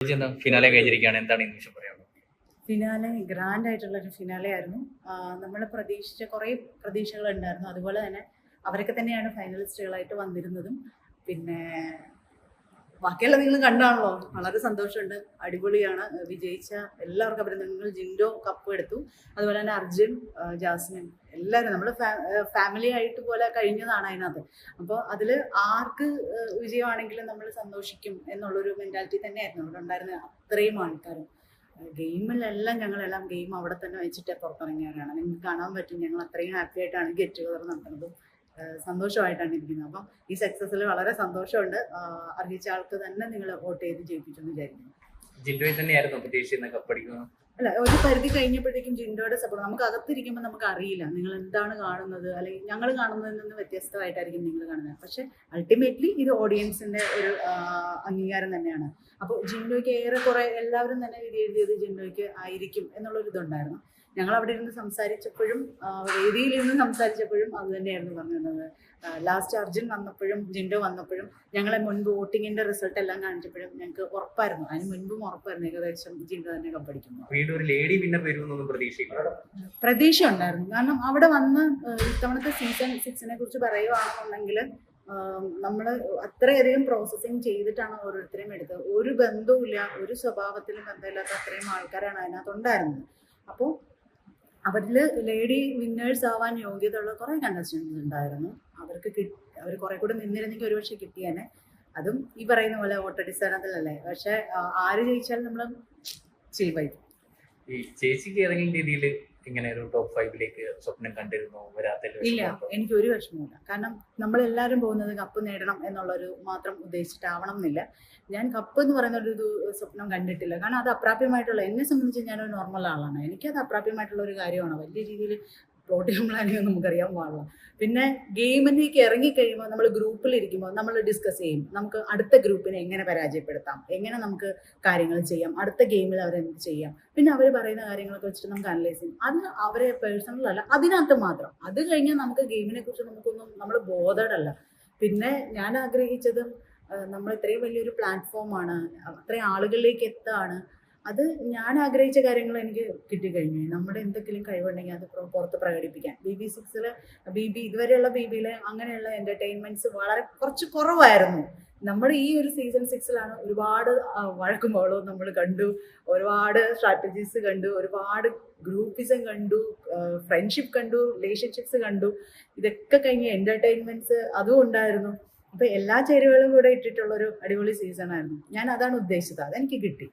Finale എന്താണ് finale grand ആയിട്ടുള്ള ഒരു ഫിനാലെ ആയിരുന്നു. നമ്മൾ പ്രതീക്ഷിച്ച കുറേ പ്രതീക്ഷകൾ ഉണ്ടായിരുന്നു അതുപോലെ തന്നെ അവരൊക്കെ തന്നെയാണ് ഫൈനലിസ്റ്റുകളായിട്ട് വന്നിരുന്നതും. പിന്നെ ബാക്കിയുള്ള നിങ്ങൾ കണ്ടാണല്ലോ. വളരെ സന്തോഷമുണ്ട്. അടിപൊളിയാണ്. വിജയിച്ച എല്ലാവർക്കും അഭിനന്ദനങ്ങൾ. ജിൻഡോ കപ്പ് എടുത്തു. അതുപോലെ തന്നെ അർജുൻ ജാസ്മിൻ എല്ലാവരും നമ്മൾ ഫാമിലി ആയിട്ട് പോലെ കഴിഞ്ഞതാണ് അതിനകത്ത്. അപ്പോൾ അതിൽ ആർക്ക് വിജയമാണെങ്കിലും നമ്മൾ സന്തോഷിക്കും എന്നുള്ളൊരു മെന്റാലിറ്റി തന്നെയായിരുന്നു അവിടെ ഉണ്ടായിരുന്ന അത്രയും ആൾക്കാരും. ഗെയിമിലെല്ലാം ഞങ്ങളെല്ലാം ഗെയിം അവിടെ തന്നെ വെച്ചിട്ട് പുറത്തിറങ്ങിയവരാണ്. നിങ്ങൾക്ക് കാണാൻ പറ്റും ഞങ്ങൾ അത്രയും ഹാപ്പി ആയിട്ടാണ് ഗെറ്റ് ടുഗദർ നടത്തുന്നതും. സന്തോഷമായിട്ടാണ് ഇരിക്കുന്നത്. അപ്പം ഈ സക്സസ്സിൽ വളരെ സന്തോഷമുണ്ട്. അർഹിച്ച ആൾക്ക് തന്നെ നിങ്ങൾ വോട്ട് ചെയ്ത് ജയിപ്പിച്ചെന്ന് വിചാരിക്കുന്നു. ജിൻഡോയിൽ തന്നെയായിരുന്നു പ്രതീക്ഷിക്കുന്ന കപ്പടിക്കുന്നത് അല്ല ഒരു പരിധി കഴിഞ്ഞപ്പോഴേക്കും ജിൻഡോയുടെ സപ്പോർട്ട് നമുക്ക് അകത്തിരിക്കുമ്പോൾ നമുക്ക് അറിയില്ല. നിങ്ങൾ എന്താണ് കാണുന്നത്? അല്ലെങ്കിൽ ഞങ്ങൾ കാണുന്നതിൽ നിന്ന് വ്യത്യസ്തമായിട്ടായിരിക്കും നിങ്ങൾ കാണുന്നത്. പക്ഷെ അൾട്ടിമേറ്റ്ലി ഇത് ഓഡിയൻസിന്റെ ഒരു അംഗീകാരം തന്നെയാണ്. അപ്പോൾ ജിൻഡോയ്ക്ക് ഏറെക്കുറെ എല്ലാവരും തന്നെ വിധി എഴുതിയത് ജിൻഡോയ്ക്ക് ആയിരിക്കും എന്നുള്ളൊരു ഇതുണ്ടായിരുന്നു ഞങ്ങൾ അവിടെ ഇരുന്ന് സംസാരിച്ചപ്പോഴും വേദിയിൽ ഇരുന്ന് സംസാരിച്ചപ്പോഴും അത് തന്നെയായിരുന്നു പറഞ്ഞിരുന്നത്. ലാസ്റ്റ് അർജുൻ വന്നപ്പോഴും ജിൻഡോ വന്നപ്പോഴും ഞങ്ങളെ മുൻപ് വോട്ടിങ്ങിന്റെ റിസൾട്ട് എല്ലാം കാണിച്ചപ്പോഴും ഞങ്ങൾക്ക് ഉറപ്പായിരുന്നു. അതിന് മുൻപും ഉറപ്പായിരുന്നു ഏകദേശം ജിൻഡോ തന്നെ കമ്പടിക്കുന്നു പ്രതീക്ഷ ഉണ്ടായിരുന്നു. കാരണം അവിടെ വന്ന് ഇത്തവണത്തെ സീസൺ സിക്സിനെ കുറിച്ച് പറയുവാണെന്നുണ്ടെങ്കിൽ നമ്മൾ അത്രയധികം പ്രോസസ്സിങ് ചെയ്തിട്ടാണ് ഓരോരുത്തരെയും എടുത്തത്. ഒരു ബന്ധവും ഇല്ല ഒരു സ്വഭാവത്തിലും ബന്ധമില്ലാത്ത അത്രയും ആൾക്കാരാണ് അതിനകത്ത് ഉണ്ടായിരുന്നത് അപ്പോൾ അവരിൽ ലേഡി വിന്നേഴ്സ് ആവാൻ യോഗ്യതയുള്ള കുറേ കണ്ടസ്റ്റൻസ് ഉണ്ടായിരുന്നു. അവർക്ക് കിട്ടി അവർ കുറെ കൂടെ നിന്നിരുന്നെങ്കിൽ ഒരുപക്ഷെ കിട്ടിയേനെ. അതും ഈ പറയുന്ന പോലെ വോട്ടടിസ്ഥാനത്തിലല്ലേ. പക്ഷെ ആര് ജയിച്ചാലും നമ്മൾ ചിൽവായി ഈ ചേച്ചിക്ക് ഏതെങ്കിലും രീതിയിൽ ഇങ്ങനെ ഒരു ടോപ്പ് ഫൈവിലേക്ക് സ്വപ്നം കണ്ടിരുന്നു വരാത്തതിൽ ഇല്ല എനിക്ക് ഒരു വിഷമമില്ല കാരണം നമ്മൾ എല്ലാവരും പോകുന്നത് കപ്പ് നേടണം എന്നുള്ളൊരു മാത്രം ഉദ്ദേശിച്ചിട്ടാവണം എന്നില്ല ഞാൻ കപ്പ് എന്ന് പറയുന്ന ഒരു സ്വപ്നം കണ്ടിട്ടില്ല. കാരണം അത് അപ്രാപ്യമായിട്ടുള്ള എന്നെ സംബന്ധിച്ച് ഞാനൊരു നോർമൽ ആളാണ്. എനിക്കത് അപ്രാപ്യമായിട്ടുള്ള ഒരു കാര്യമാണ്. വലിയ രീതിയിൽ പ്ലോട്ടിംഗ് പ്ലാനിങ് നമുക്കറിയാൻ പാടില്ല. പിന്നെ ഗെയിമിലേക്ക് ഇറങ്ങിക്കഴിയുമ്പോൾ നമ്മൾ ഗ്രൂപ്പിൽ ഇരിക്കുമ്പോൾ നമ്മൾ ഡിസ്കസ് ചെയ്യും. നമുക്ക് അടുത്ത ഗ്രൂപ്പിനെ എങ്ങനെ പരാജയപ്പെടുത്താം? എങ്ങനെ നമുക്ക് കാര്യങ്ങൾ ചെയ്യാം? അടുത്ത ഗെയിമിൽ അവരെന്ത് ചെയ്യാം? പിന്നെ അവർ പറയുന്ന കാര്യങ്ങളൊക്കെ വെച്ചിട്ട് നമുക്ക് അനലൈസ് ചെയ്യും. അത് അവരെ പേഴ്സണൽ അല്ല അതിനകത്ത് മാത്രം. അത് കഴിഞ്ഞാൽ നമുക്ക് ഗെയിമിനെ കുറിച്ച് നമുക്കൊന്നും നമ്മൾ ബോധഡല്ല പിന്നെ ഞാൻ ആഗ്രഹിച്ചതും നമ്മൾ ഇത്രയും വലിയൊരു പ്ലാറ്റ്ഫോമാണ് അത്രയും ആളുകളിലേക്ക് എത്താണ് അത് ഞാൻ ആഗ്രഹിച്ച കാര്യങ്ങൾ എനിക്ക് കിട്ടിക്കഴിഞ്ഞു. നമ്മുടെ എന്തെങ്കിലും കഴിവുണ്ടെങ്കിൽ അത് പുറ- പുറത്ത് പ്രകടിപ്പിക്കാൻ ബി ബി സിക്സിൽ ബി ബി ഇതുവരെയുള്ള ബി ബിയിൽ അങ്ങനെയുള്ള എന്റർടൈൻമെന്റ്സ് വളരെ കുറച്ച് കുറവായിരുന്നു. നമ്മൾ ഈ ഒരു സീസൺ സിക്സിലാണ് ഒരുപാട് വഴക്കും വളവും നമ്മൾ കണ്ടു. ഒരുപാട് സ്ട്രാറ്റജീസ് കണ്ടു. ഒരുപാട് ഗ്രൂപ്പിസം കണ്ടു. ഫ്രണ്ട്ഷിപ്പ് കണ്ടു. റിലേഷൻഷിപ്സ് കണ്ടു. ഇതൊക്കെ കഴിഞ്ഞ് എന്റർടൈൻമെന്റ്സ് അതും ഉണ്ടായിരുന്നു. അപ്പോൾ എല്ലാ ചേരുവകളും കൂടെ ഇട്ടിട്ടുള്ളൊരു അടിപൊളി സീസൺ ആയിരുന്നു. ഞാൻ അതാണ് ഉദ്ദേശിച്ചത്. അതെനിക്ക് കിട്ടി.